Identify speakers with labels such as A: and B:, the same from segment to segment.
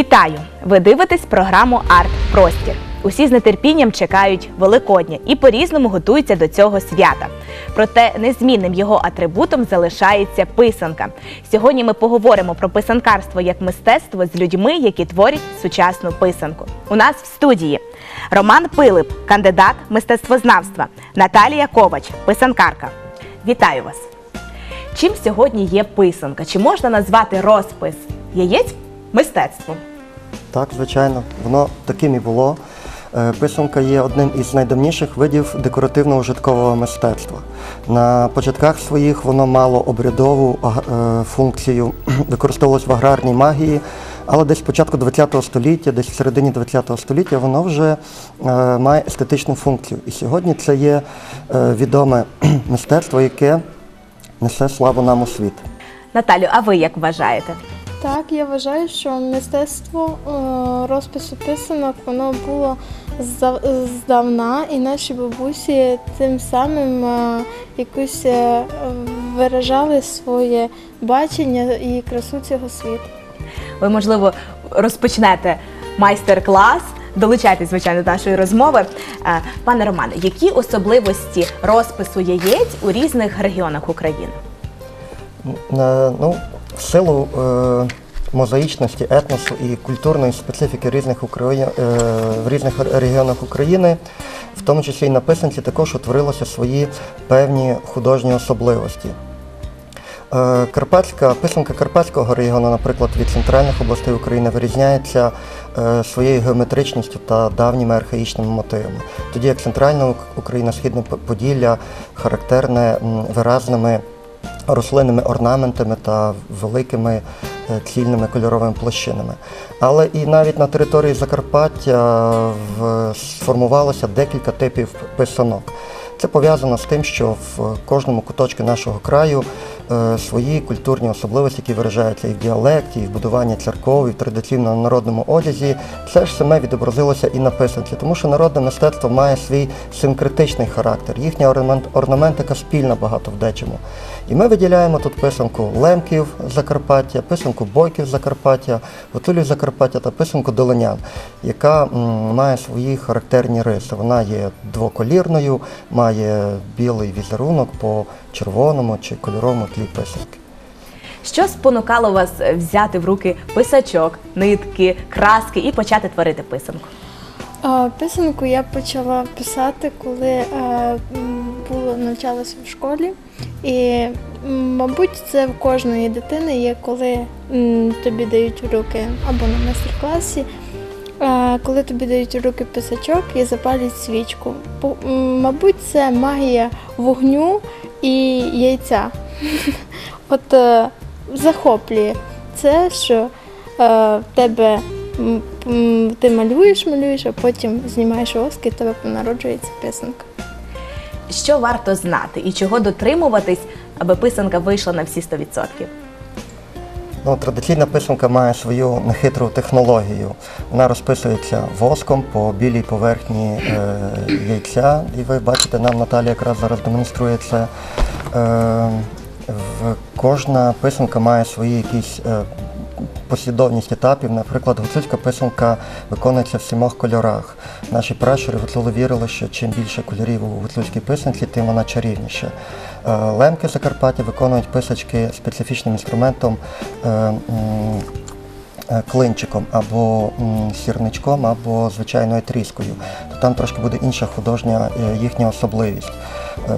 A: Вітаю! Ви дивитесь програму Арт Простір. Усі з нетерпінням чекають Великодня і по-різному готуються до цього свята. Проте незмінним його атрибутом залишається писанка. Сьогодні ми поговоримо про писанкарство як мистецтво з людьми, які творять сучасну писанку. У нас в студії Роман Пилип, кандидат мистецтвознавства, Наталія Ковач, писанкарка. Вітаю вас! Чим сьогодні є писанка? Чи можна назвати розпис яєць мистецтвом?
B: Так, звичайно, воно таким і було. Е, Писанка є одним із найдавніших видів декоративного житкового мистецтва. На початках своїх воно мало обрядову е, функцію, використовувалось в аграрній магії, але десь початку ХХ століття, десь в середині ХХ століття, воно вже е, має естетичну функцію. І сьогодні це є відоме мистецтво, яке несе славу нам у світ.
A: Наталю, а ви як вважаєте?
C: Так, я вважаю, що мистецтво е, розпису писанок воно було зда- здавна, і наші бабусі тим самим е, якусь е, виражали своє бачення і красу цього світу.
A: Ви, можливо, розпочнете майстер-клас. Долучайтесь, звичайно, до нашої розмови. Пане Романе, які особливості розпису яєць у різних регіонах України?
B: Е, Ну, в силу е, мозаїчності, етносу і культурної специфіки різних Украї... е, в різних регіонах України, в тому числі і на писанці, також утворилися свої певні художні особливості. Е, Карпатська писанка Карпатського регіону, наприклад, від центральних областей України вирізняється е, своєю геометричністю та давніми архаїчними мотивами. Тоді як центральна Україна, східне Поділля характерне м, виразними рослинними орнаментами та великими е, цільними кольоровими площинами. Але і навіть на території Закарпаття сформувалося декілька типів писанок. Це пов'язано з тим, що в кожному куточку нашого краю е, свої культурні особливості, які виражаються і в діалекті, і в будуванні церков, і в традиційному народному одязі, це ж саме відобразилося і на писанці, тому що народне мистецтво має свій синкретичний характер. Їхня орнаментика спільна багато в дечому. І ми виділяємо тут писанку лемків Закарпаття, писанку бойків Закарпаття, гуцулів Закарпаття та писанку долинян, яка має свої характерні риси. Вона є двоколірною, має білий візерунок по червоному чи кольоровому тлі писанки.
A: Що спонукало вас взяти в руки писачок, нитки, краски і почати творити писанку?
C: Писанку я почала писати, коли е, було навчалася в школі. І, мабуть, це в кожної дитини є, коли м, тобі дають в руки або на майстер-класі, коли тобі дають в руки писачок і запалять свічку. М, Мабуть, це магія вогню і яйця. От е, захоплює це, що е, в тебе ти малюєш, малюєш, а потім знімаєш воски, і тебе народжується писанка.
A: Що варто знати і чого дотримуватись, аби писанка вийшла на всі 100%?
B: Ну, традиційна писанка має свою нехитру технологію. Вона розписується воском по білій поверхні е, яйця. І ви бачите, нам Наталія якраз зараз демонструє це. Е, в, кожна писанка має свої якісь е, послідовність етапів. Наприклад, гуцульська писанка виконується в сімох кольорах. Наші пращури гуцули вірили, що чим більше кольорів у гуцульській писанці, тим вона чарівніша. Е, Лемки Закарпаття виконують писачки специфічним інструментом. е, е, Клинчиком або сірничком, або звичайною тріскою, то там трошки буде інша художня їхня особливість.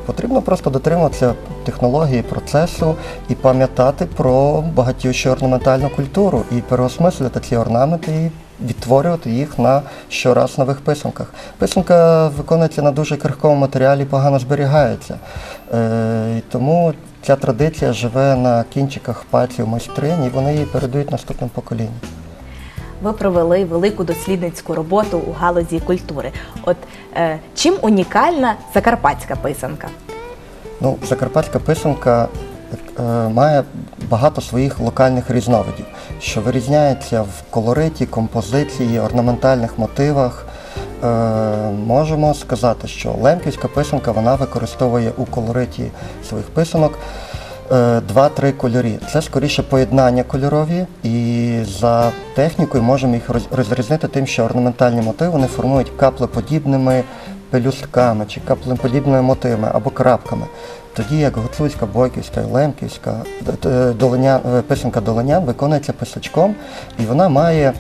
B: Потрібно просто дотримуватися технології процесу і пам'ятати про багатющу орнаментальну культуру і переосмислювати ці орнаменти і відтворювати їх на щораз нових писанках. Писанка виконується на дуже крихкому матеріалі, погано зберігається. Е, і тому ця традиція живе на кінчиках пальців майстринь, і вони її передають наступним поколінням.
A: Ви провели велику дослідницьку роботу у галузі культури. От е, чим унікальна закарпатська писанка?
B: Ну, закарпатська писанка має багато своїх локальних різновидів, що вирізняється в колориті, композиції, орнаментальних мотивах. Е, можемо сказати, що лемківська писанка вона використовує у колориті своїх писанок е, два-три кольорі. Це скоріше поєднання кольорові і за технікою можемо їх роз- розрізнити тим, що орнаментальні мотиви вони формують каплеподібними пелюстками чи каплеподібними мотивами або крапками. Тоді як гуцульська, бойківська, лемківська долиня, е, писанка долинян виконується писачком, і вона має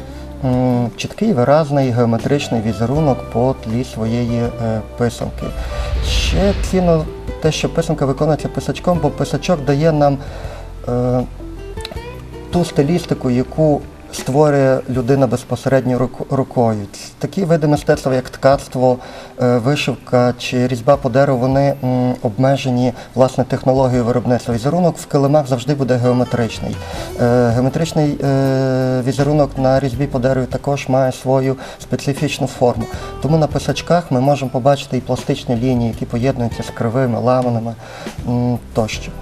B: чіткий виразний геометричний візерунок по тлі своєї е, писанки. Ще цінно те, що писанка виконується писачком, бо писачок дає нам е, ту стилістику, яку створює людина безпосередньо рукою. Такі види мистецтва, як ткацтво, е, вишивка чи різьба по дереву, вони обмежені власне технологією виробництва. Візерунок в килимах завжди буде геометричний. Е, Геометричний е, візерунок на різьбі по дереву також має свою специфічну форму. Тому на писачках ми можемо побачити і пластичні лінії, які поєднуються з кривими, ламаними тощо.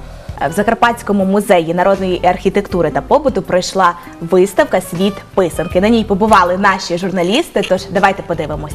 A: В Закарпатському музеї народної архітектури та побуту пройшла виставка Світ писанки. На ній побували наші журналісти. Тож давайте подивимось.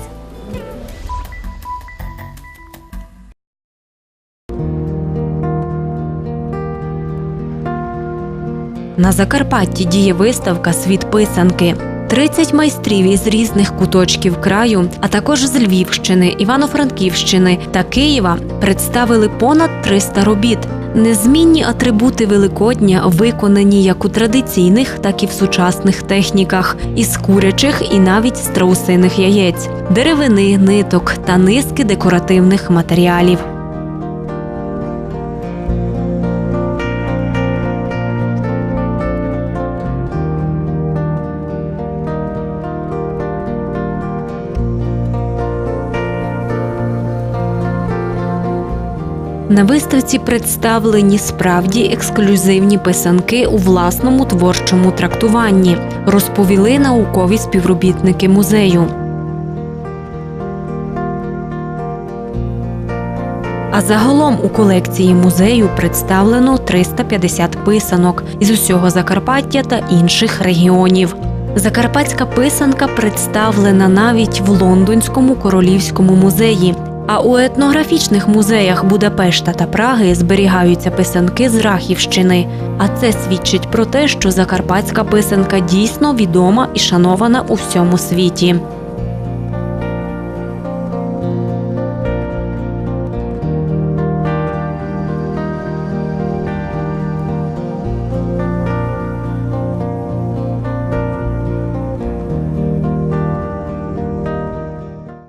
D: На Закарпатті діє виставка Світ писанки. 30 майстрів із різних куточків краю, а також з Львівщини, Івано-Франківщини та Києва представили понад 300 робіт. Незмінні атрибути Великодня виконані як у традиційних, так і в сучасних техніках із курячих і навіть страусиних яєць, деревини, ниток та низки декоративних матеріалів. На виставці представлені справді ексклюзивні писанки у власному творчому трактуванні, розповіли наукові співробітники музею. А загалом у колекції музею представлено 350 писанок із усього Закарпаття та інших регіонів. Закарпатська писанка представлена навіть в Лондонському королівському музеї. А у етнографічних музеях Будапешта та Праги зберігаються писанки з Рахівщини. А це свідчить про те, що закарпатська писанка дійсно відома і шанована у всьому світі.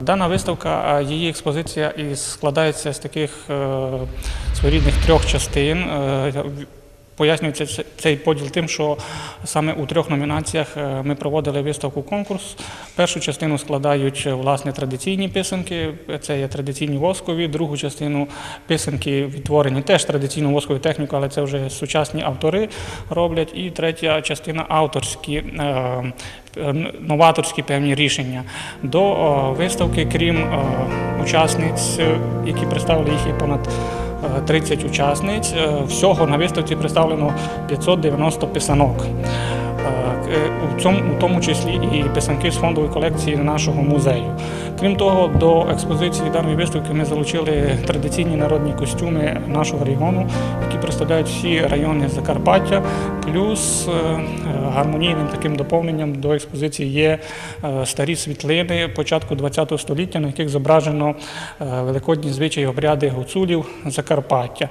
E: Дана виставка, її експозиція складається з таких е, своєрідних трьох частин. Пояснюється це- цей поділ тим, що саме у трьох номінаціях е, ми проводили виставку конкурс. Першу частину складають е, власне традиційні писанки, це є традиційні воскові, другу частину писанки відтворені теж традиційну воскову техніку, але це вже сучасні автори роблять. І третя частина авторські. е, новаторські певні рішення. До виставки, крім учасниць, які представили їх є понад 30 учасниць, е, всього на виставці представлено 590 писанок. Е, У цьому, у тому числі і писанки з фондової колекції нашого музею. Крім того, до експозиції даної виставки ми залучили традиційні народні костюми нашого регіону, які представляють всі райони Закарпаття. Плюс е, гармонійним таким доповненням до експозиції є е, старі світлини початку ХХ століття, на яких зображено великодні звичаї обряди гуцулів Закарпаття.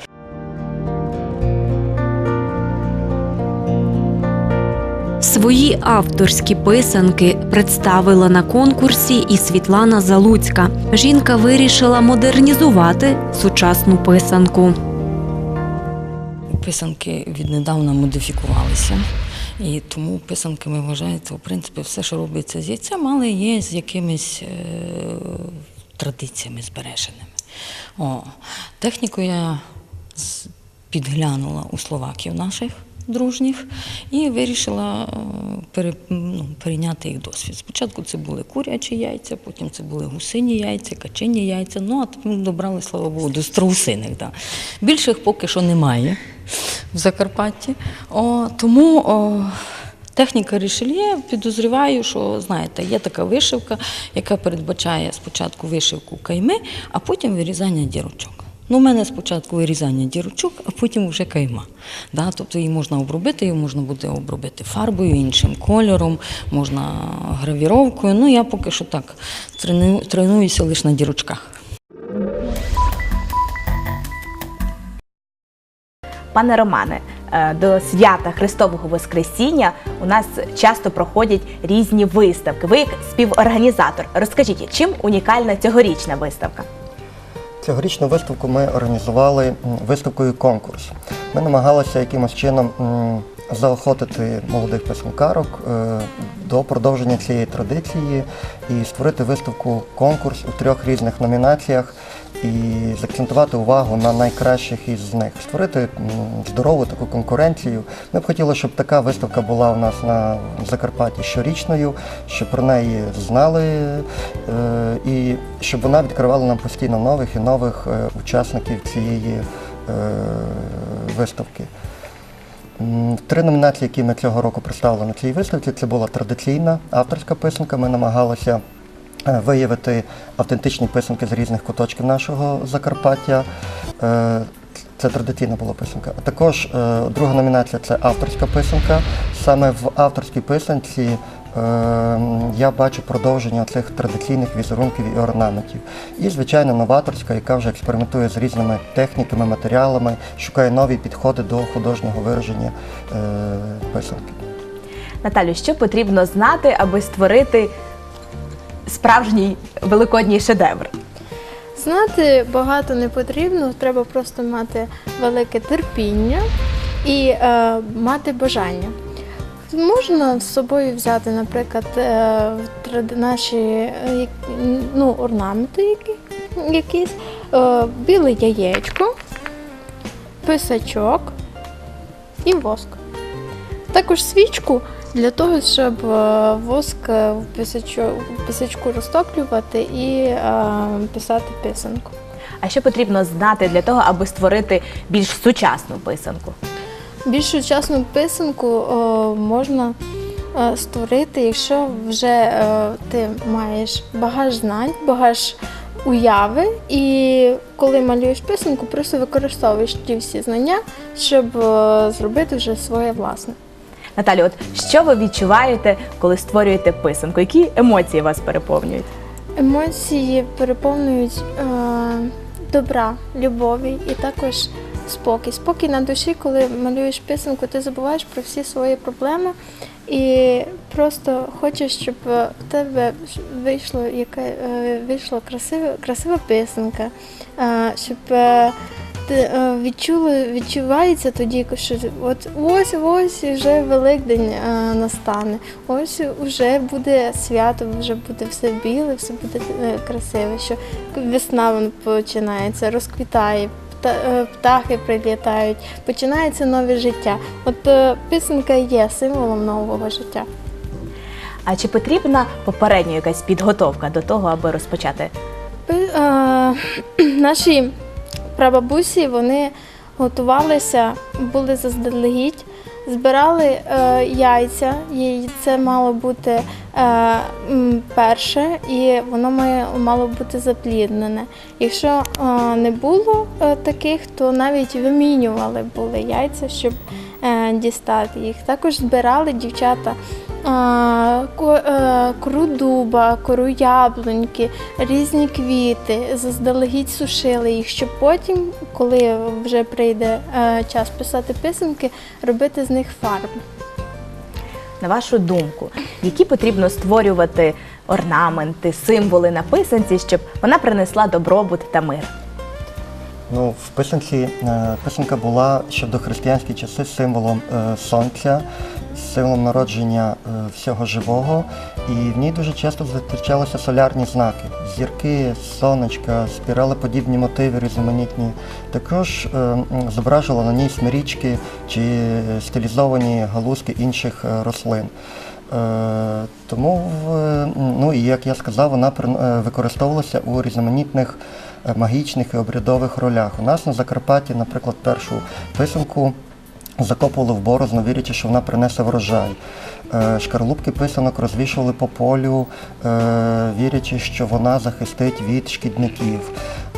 D: Свої авторські писанки представила на конкурсі і Світлана Залуцька. Жінка вирішила модернізувати сучасну писанку.
F: Писанки віднедавна модифікувалися. І тому писанки ми вважаємо, в принципі, все, що робиться з яйцем, але є з якимись е, традиціями збереженими. О, техніку я підглянула у словаків наших дружніх і вирішила е, пере, ну, перейняти їх досвід. Спочатку це були курячі яйця, потім це були гусині яйця, качині яйця. Ну, а тепер ми добрали, слава Богу, до страусиних. Да. Більших поки що немає в Закарпатті. О, тому о, техніка рішельє, підозріваю, що знаєте, є така вишивка, яка передбачає спочатку вишивку кайми, а потім вирізання дірочок. Ну, у мене спочатку вирізання дірочок, а потім вже кайма. Да? Тобто її можна обробити, її можна буде обробити фарбою, іншим кольором, можна гравіровкою. Ну, я поки що так треную, тренуюся лише на дірочках.
A: Пане Романе, е, до свята Христового Воскресіння у нас часто проходять різні виставки. Ви як співорганізатор. Розкажіть, чим унікальна цьогорічна виставка?
B: Цьогорічну виставку ми організували виставкою конкурс. Ми намагалися якимось чином заохотити молодих писанкарок е, до продовження цієї традиції і створити виставку конкурс у трьох різних номінаціях і закцентувати увагу на найкращих із них, створити здорову таку конкуренцію. Ми б хотіли, щоб така виставка була у нас на Закарпатті щорічною, щоб про неї знали е, і щоб вона відкривала нам постійно нових і нових е, учасників цієї виставки. Три номінації, які ми цього року представили на цій виставці, це була традиційна авторська писанка. Ми намагалися е, виявити автентичні писанки з різних куточків нашого Закарпаття. Е, Це традиційна була писанка. А також е, друга номінація це авторська писанка. Саме в авторській писанці я бачу продовження цих традиційних візерунків і орнаментів. І, звичайно, новаторська, яка вже експериментує з різними техніками, матеріалами, шукає нові підходи до художнього вираження е, писанки.
A: Наталю, що потрібно знати, аби створити справжній великодній шедевр?
C: Знати багато не потрібно, треба просто мати велике терпіння і е, мати бажання. Можна з собою взяти, наприклад, е, наші е, ну, орнаменти які, якісь, е, біле яєчко, писачок і воск. Також свічку для того, щоб воск в писачку розтоплювати і писати писанку.
A: А що потрібно знати для того, аби створити більш сучасну писанку?
C: Більш сучасну писанку е, можна е, створити, якщо вже е, ти маєш багаж знань, багаж уяви, і коли малюєш писанку, просто використовуєш ті всі знання, щоб е, зробити вже своє власне.
A: Наталю, от що ви відчуваєте, коли створюєте писанку? Які емоції вас переповнюють?
C: Емоції переповнюють е, добра, любові і також спокій. Спокій на душі, коли малюєш писанку, ти забуваєш про всі свої проблеми і просто хочеш, щоб в тебе вийшло яке е, вийшла красива, красива писанка, е, щоб е, ти відчули, відчувається тоді, що от ось ось вже Великдень настане. Ось вже буде свято, вже буде все біле, все буде красиве, що весна починається, розквітає, птахи прилітають, починається нове життя. От е, писанка є символом нового життя.
A: А чи потрібна попередня якась підготовка до того, аби розпочати?
C: Е, Наші прабабусі вони готувалися, були заздалегідь, збирали е, яйця. І це мало бути е, перше, і воно має, мало бути запліднене. Якщо е, не було е, таких, то навіть вимінювали були яйця, щоб е, дістати їх. Також збирали дівчата кору дуба, кору яблуньки, різні квіти, заздалегідь сушили їх, щоб потім, коли вже прийде е, час писати писанки, робити з них фарби.
A: На вашу думку, які потрібно створювати орнаменти, символи на писанці, щоб вона принесла добробут та мир?
B: Ну, в писанці е, писанка була ще в дохристиянські часи символом е, сонця, символом народження е, всього живого, і в ній дуже часто зустрічалися солярні знаки: зірки, сонечка, спіралеподібні мотиви різноманітні. Також зображувала на ній смирічки чи стилізовані галузки інших рослин. Тому, ну і як я сказав, вона використовувалася у різноманітних магічних і обрядових ролях. У нас на Закарпатті, наприклад, першу писанку закопували в борозну, вірячи, що вона принесе врожай. Е, Шкарлупки писанок розвішували по полю, е, вірячи, що вона захистить від шкідників.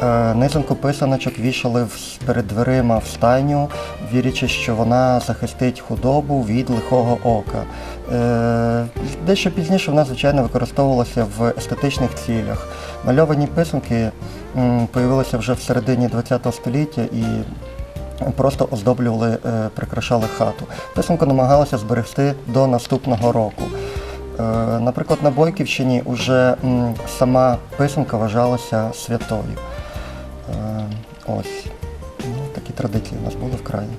B: Е, Низинку писаночок вішали перед дверима в стайню, вірячи, що вона захистить худобу від лихого ока. Дещо пізніше вона, звичайно, використовувалася в естетичних цілях. Мальовані писанки м, появилися вже в середині ХХ століття і просто оздоблювали, е, прикрашали хату. Писанку намагалися зберегти до наступного року. Е, Наприклад, на Бойківщині вже сама писанка вважалася святою. Е, Ось ну, такі традиції у нас були в краї.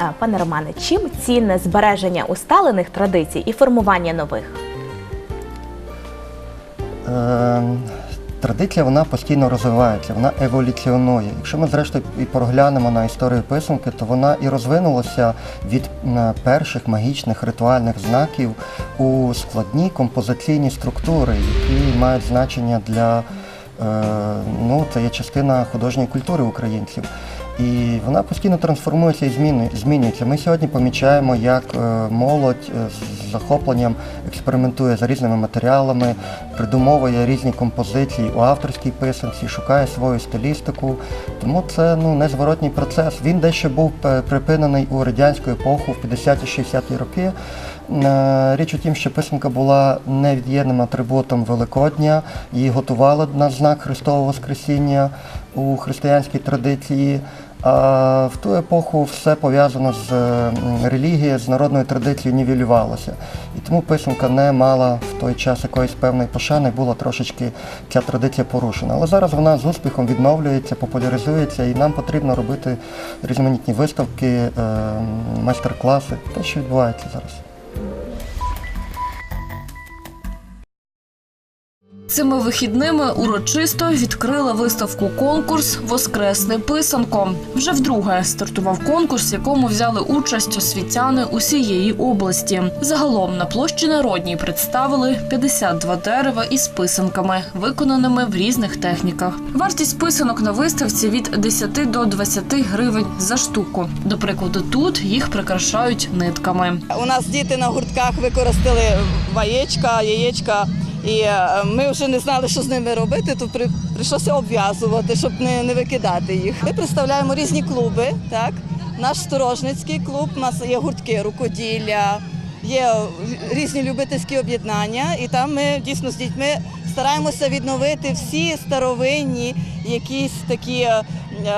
A: Е, Пане Романе, чим цінне збереження усталених традицій і формування нових?
B: Традиція вона постійно розвивається, вона еволюціонує. Якщо ми зрештою і проглянемо на історію писанки, то вона і розвинулася від перших магічних ритуальних знаків у складні композиційні структури, які мають значення для е, ну, це є частина художньої культури українців. І вона постійно трансформується і змінюється. Ми сьогодні помічаємо, як е, молодь е, з захопленням експериментує за різними матеріалами, придумовує різні композиції у авторській писанці, шукає свою стилістику. Тому це ну, незворотній процес. Він дещо був е, припинений у радянську епоху в 50-60-ті роки. Річ у тім, що писанка була невід'ємним атрибутом Великодня, її готували на знак Христового Воскресіння у християнській традиції. В ту епоху все пов'язано з релігією, з народною традицією нівелювалося. І тому писанка не мала в той час якоїсь певної пошани, була трошечки ця традиція порушена. Але зараз вона з успіхом відновлюється, популяризується, і нам потрібно робити різноманітні виставки, е, майстер-класи, те, що відбувається зараз.
G: Цими вихідними урочисто відкрили виставку конкурс Воскресне писанко. Вже вдруге стартував конкурс, в якому взяли участь освітяни усієї області. Загалом на площі Народній представили 52 дерева із писанками, виконаними в різних техніках. Вартість писанок на виставці від 10 до 20 гривень за штуку. До прикладу, тут їх прикрашають нитками.
H: У нас діти на гуртках використали яєчка, яєчка, і е, ми вже не знали, що з ними робити, то при, прийшлося обв'язувати, щоб не, не викидати їх. Ми представляємо різні клуби. Так? Наш сторожницький клуб, у нас є гуртки рукоділля, є різні любительські об'єднання, і там ми дійсно з дітьми стараємося відновити всі старовинні якісь такі е, е,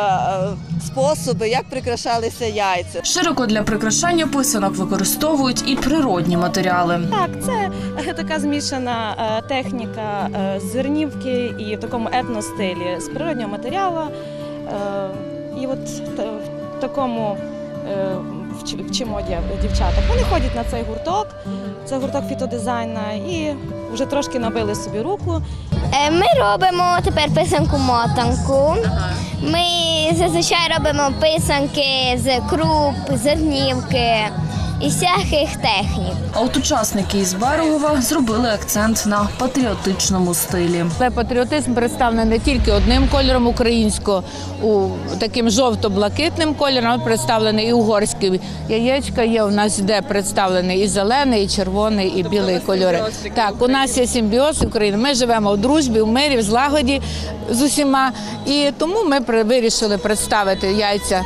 H: способи, як прикрашалися яйця.
G: Широко для прикрашання писанок використовують і природні матеріали.
I: Так, це е, така змішана техніка зернівки і в такому етностилі з природнього матеріалу. Е, І от в такому е, вчимо дівчаток. Вони ходять на цей гурток, це гурток фітодизайна, і вже трошки набили собі руку.
J: Е, Ми робимо тепер писанку мотанку. Ми зазвичай робимо писанки з круп, зернівки і всяких технік.
G: А от учасники із Берегова зробили акцент на патріотичному стилі.
K: Але патріотизм представлений не тільки одним кольором українського, у таким жовто-блакитним кольором, а представлений і угорський. Яєчка є у нас, де представлений і зелений, і червоний, і білий кольори. Так, у нас є симбіоз України. Ми живемо в дружбі, в мирі, в злагоді з усіма. І тому ми вирішили представити яйця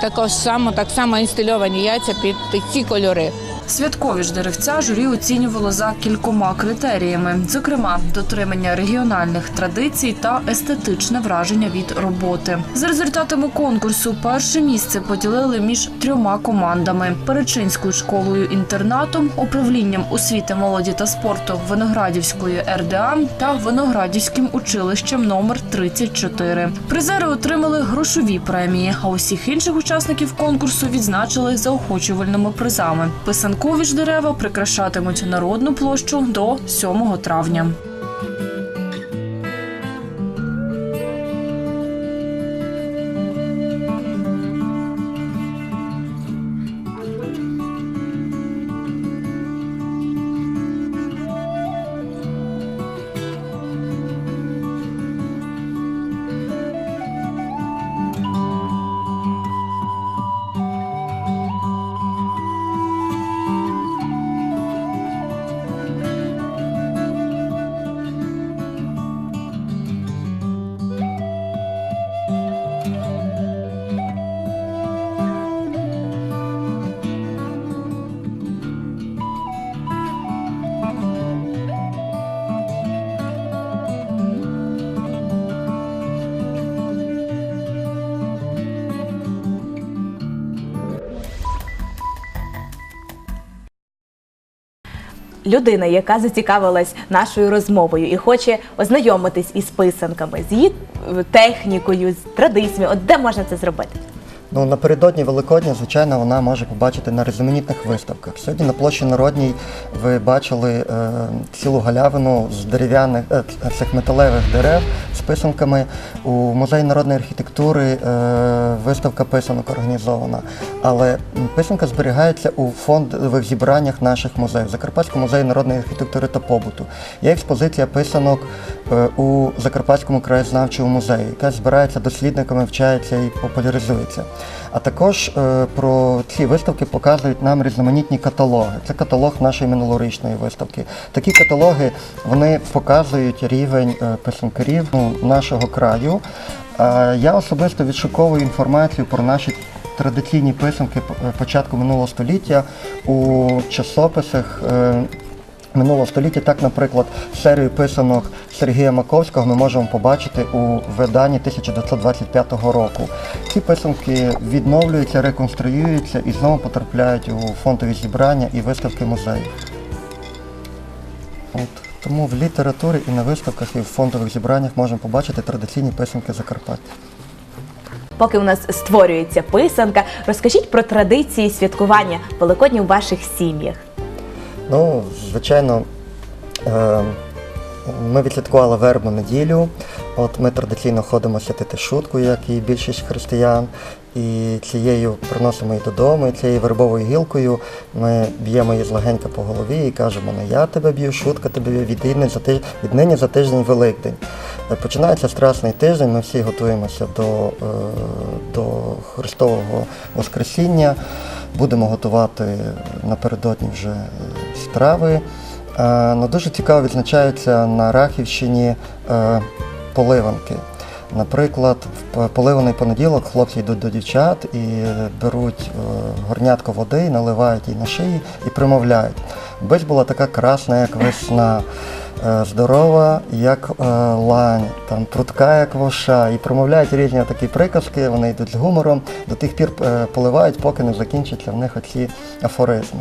K: також само, так само інстильовані яйця під ці кольори.
G: Святкові ж деревця журі оцінювало за кількома критеріями, зокрема, дотримання регіональних традицій та естетичне враження від роботи. За результатами конкурсу перше місце поділили між трьома командами: Перечинською школою інтернатом, управлінням освіти молоді та спорту Виноградівської РДА та Виноградівським училищем номер 34. Призери отримали грошові премії, а усіх інших учасників конкурсу відзначили заохочувальними призами. Писанкові ж дерева прикрашатимуть народну площу до 7 травня.
A: Людина, яка зацікавилась нашою розмовою і хоче ознайомитись із писанками, з її е, технікою, з традиціями, от де можна це зробити?
B: Ну, напередодні Великодня, звичайно, вона може побачити на різноманітних виставках. Сьогодні на площі Народній ви бачили е, цілу галявину з дерев'яних е, цих металевих дерев з писанками. У музеї народної архітектури е, виставка писанок організована. Але писанка зберігається у фондових зібраннях наших музеїв. Закарпатському музеї народної архітектури та побуту. Є експозиція писанок е, у Закарпатському краєзнавчому музеї, яка збирається дослідниками, вчається і популяризується. А також е, про ці виставки показують нам різноманітні каталоги. Це каталог нашої минулорічної виставки. Такі каталоги вони показують рівень е, писанкарів ну, нашого краю. А я особисто відшуковую інформацію про наші традиційні писанки е, початку минулого століття у часописах. Минулого століття, так, наприклад, серію писанок Сергія Маковського ми можемо побачити у виданні 1925 року. Ці писанки відновлюються, реконструюються і знову потрапляють у фондові зібрання і виставки музеїв. От. Тому в літературі і на виставках, і в фондових зібраннях можемо побачити традиційні писанки Закарпаття.
A: Поки у нас створюється писанка, розкажіть про традиції святкування Великодня у ваших сім'ях.
B: Ну, звичайно, е, ми відсвяткували вербну неділю. От ми традиційно ходимо святити шутку, як і більшість християн. І цією приносимо її додому, і цією вербовою гілкою ми б'ємо її злегенька по голові і кажемо, не я тебе б'ю, шутка тебе віднині за тиж... віднині за тиждень Великдень. Починається страсний тиждень, ми всі готуємося до, е, до Христового Воскресіння. Будемо готувати напередодні вже страви. Е, Ну, дуже цікаво відзначаються на Рахівщині е, поливанки. Наприклад, в поливаний понеділок хлопці йдуть до дівчат і беруть е, горнятко води, наливають її на шиї і примовляють. Бись була така красна, як весна, е, здорова, як е, лань, там, прутка, як вовша. І промовляють різні такі приказки, вони йдуть з гумором, до тих пір поливають, поки не закінчаться в них оці афоризми.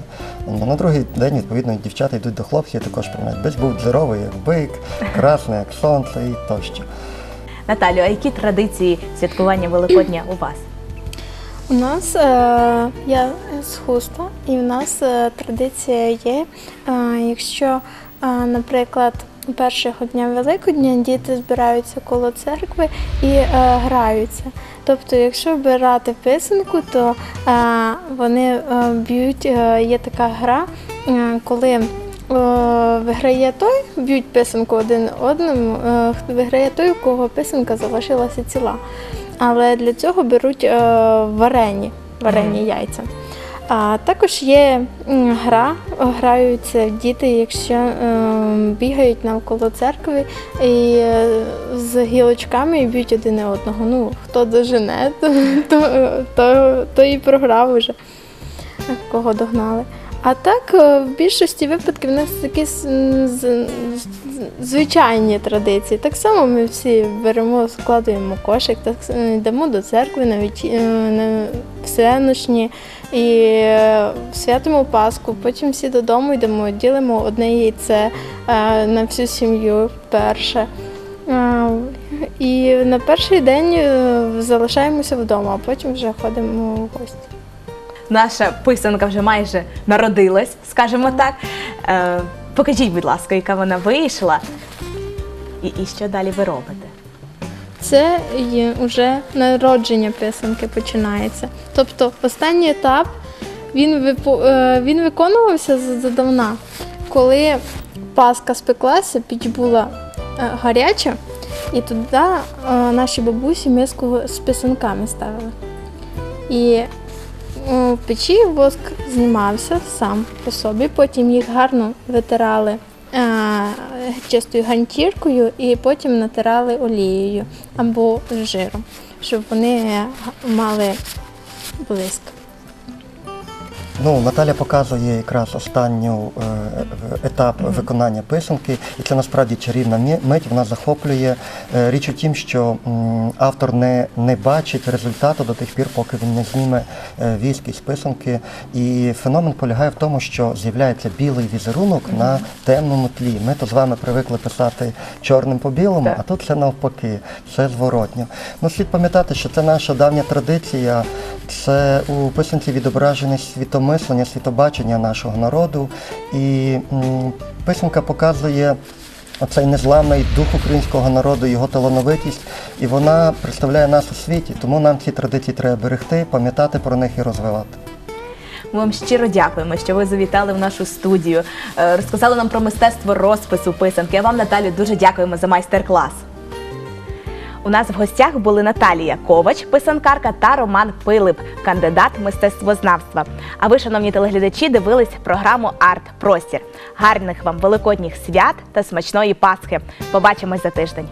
B: На другий день, відповідно, дівчата йдуть до хлопців і також промовляють. Бись був здоровий, як бик, красний, як сонце і тощо.
A: Наталю, а які традиції святкування Великодня у вас?
C: У нас е, я з хуста, і в нас е, традиція є. Е, якщо, наприклад, першого дня Великодня діти збираються коло церкви і граються. Тобто, якщо брати писанку, то вони б'ють, є така гра, коли виграє той, б'ють писанку один одному, е, хто виграє той, у кого писанка залишилася ціла. Але для цього беруть е, варені, варені яйця. А також є гра, граються діти, якщо е, бігають навколо церкви і е, з гілочками і б'ють один одного. Ну, хто дожене, то, то, то, то і програв уже, кого догнали. А так, е, в більшості випадків у нас такі звичайні традиції. Так само ми всі беремо, складуємо кошик, так йдемо до церкви на, вечі... е, і е, святимо Пасху, потім всі додому йдемо, ділимо одне яйце на всю сім'ю перше. І на перший день залишаємося вдома, а потім вже ходимо в гості.
A: Наша писанка вже майже народилась, скажімо так. Е, покажіть, будь ласка, яка вона вийшла. І, і що далі ви робите?
C: Це є вже народження писанки починається. Тобто останній етап він, е, він виконувався задавна, коли паска спеклася, піч була е, гаряча, і туди е, наші бабусі миску з писанками ставили. І в печі воск знімався сам по собі, потім їх гарно витирали е, чистою ганчіркою і потім натирали олією або жиром, щоб вони мали блиск.
B: Ну, Наталя показує якраз останню е, е, етап виконання писанки, і це насправді чарівна мить. Вона захоплює. Е, Річ у тім, що м, автор не, не бачить результату до тих пір, поки він не зніме е, віск із писанки. І феномен полягає в тому, що з'являється білий візерунок на темному тлі. Ми то з вами привикли писати чорним по білому,
A: Так.
B: а тут це навпаки, це зворотньо. Ну, слід пам'ятати, що це наша давня традиція, це у писанці відображене світомислення, світобачення нашого народу. І писанка показує оцей незламний дух українського народу, його талановитість, і вона представляє нас у світі. Тому нам ці традиції треба берегти, пам'ятати про них і розвивати.
A: Ми вам щиро дякуємо, що ви завітали в нашу студію, е, розказали нам про мистецтво розпису писанки. А вам, Наталю, дуже дякуємо за майстер-клас. У нас в гостях були Наталія Ковач, писанкарка, та Роман Пилип, кандидат мистецтвознавства. А ви, шановні телеглядачі, дивились програму Арт Простір. Гарних вам великодніх свят та смачної Пасхи. Побачимось за тиждень.